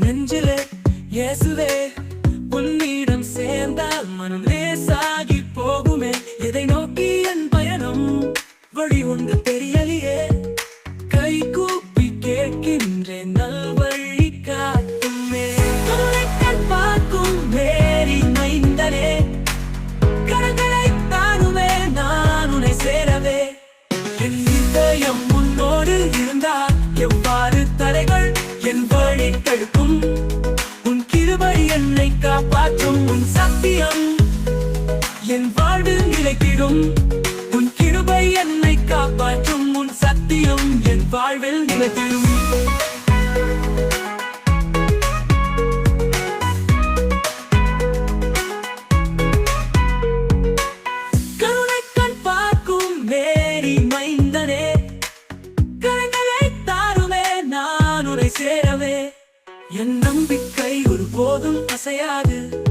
நெஞ்சிலே இயேசுவே உன்னிடம் சேர்ந்தால் மனம் லேசாகி போகுமே. எதை நோக்கி என் பயணம்? வழி உண்டு தெரியலையே. கை கூப்பி கேட்கின்றேன் நல்வழி என் வாழ்வில் நிலைத்திடும். உன் கிருபை என்னை காப்பாற்றும். உன் சத்தியம் என் வாழ்வில் நிலைத்திடும். சேரவே. என் நம்பிக்கை ஒரு போதும் அசையாது.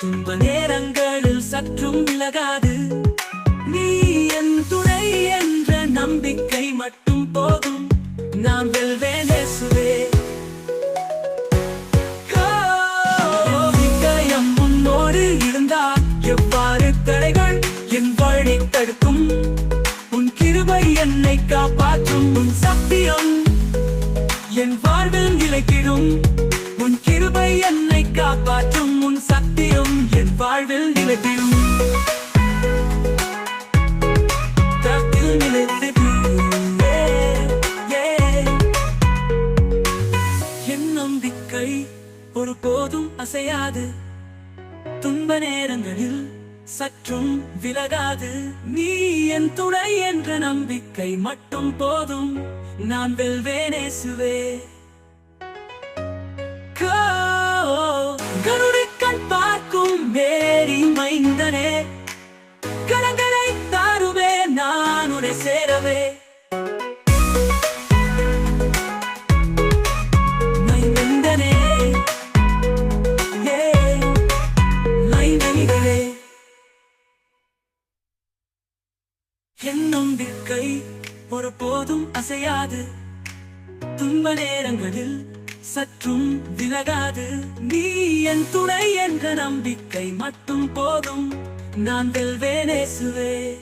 துன்ப நேரங்கள் சற்றும் விலகாது. நீ என் துணை என்ற நம்பிக்கை மட்டும் போதும். நான் வெல்வேன் இயேசுவே. இருந்தால் எவ்வாறு தடைகள் என் வழி தடுக்கும்? உன் கிருபை என்னை காப்பாற்றும். உன் சத்தியம் என் வாழ்வில் நிலைக்கிடும் உன் கிருபை என்னை ஒரு போதும் அசையாது. துன்ப நேரங்களில் சற்றும் விலகாது. நீ என் துணை என்ற நம்பிக்கை மட்டும் போதும். நான் வெல்வேனேசுவே கருணைக்கண் பார்க்கும் மேரி மைந்தனே. கை ஒருபோதும் அசையாது. துன்ப நேரங்களில் சற்றும் விலகாது. நீ என் துணை என்ற நம்பிக்கை மட்டும் போதும். நான் வெல்வேனேசுவே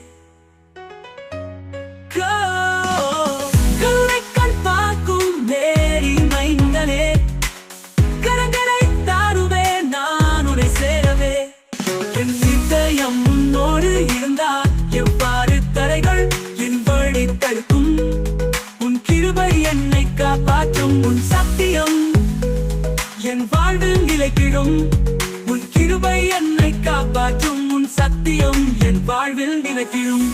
என் வாழ்வில் நிலைத்திடும். உன் கிருபை என்னை காப்பாற்றும். உன் சத்தியம் என் வாழ்வில் நிலைத்திடும்.